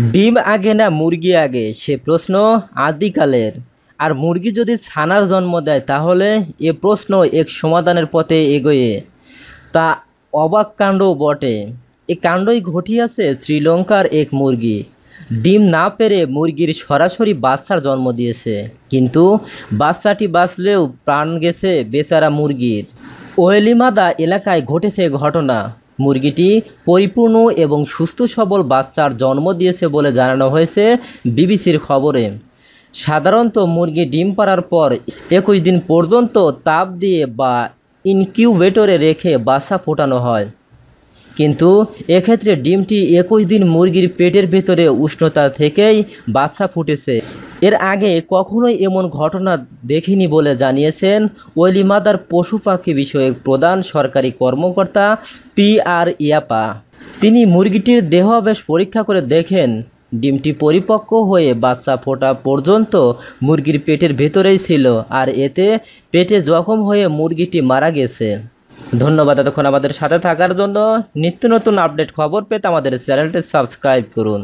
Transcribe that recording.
ডিম আগে না মুরগি আগে? সে প্রশ্ন আদিকালের। আর মুরগি যদি ছানার জন্ম দেয়, তাহলে এ প্রশ্ন এক সমাধানের পথে এগোয়ে। তা অবাক কাণ্ড বটে। এ কাণ্ডই ঘটিয়াছে শ্রীলঙ্কার এক মুরগি। ডিম না পেরে মুরগির সরাসরি বাচ্চার জন্ম দিয়েছে। কিন্তু বাচ্চাটি বাঁচলেও প্রাণ গেছে বেচারা মুরগির। ওয়েলিমাদা এলাকায় ঘটেছে ঘটনা। মুরগিটি পরিপূর্ণ এবং সুস্থ সবল বাচ্চার জন্ম দিয়েছে বলে জানানো হয়েছে বিবিসির খবরে। সাধারণত মুরগি ডিম পাড়ার পর একুশ দিন পর্যন্ত তাপ দিয়ে বা ইনকিউবেটরে রেখে বাচ্চা ফোটানো হয়। কিন্তু এক্ষেত্রে ডিমটি একুশ দিন মুরগির পেটের ভেতরে উষ্ণতা থেকেই বাচ্চা ফুটেছে। এর আগে কখনোই এমন ঘটনা দেখিনি বলে জানিয়েছেন ওলিমাদার পশু পাখি বিষয়ক প্রধান সরকারি কর্মকর্তা পি আর ইয়াপা। তিনি মুরগিটির দেহাবেশ পরীক্ষা করে দেখেন, ডিমটি পরিপক্ক হয়ে বাচ্চা ফোটা পর্যন্ত মুরগির পেটের ভেতরেই ছিল আর এতে পেটে জখম হয়ে মুরগিটি মারা গেছে। ধন্যবাদ এতক্ষণ আমাদের সাথে থাকার জন্য। নিত্য নতুন আপডেট খবর পেতে আমাদের চ্যানেলটি সাবস্ক্রাইব করুন।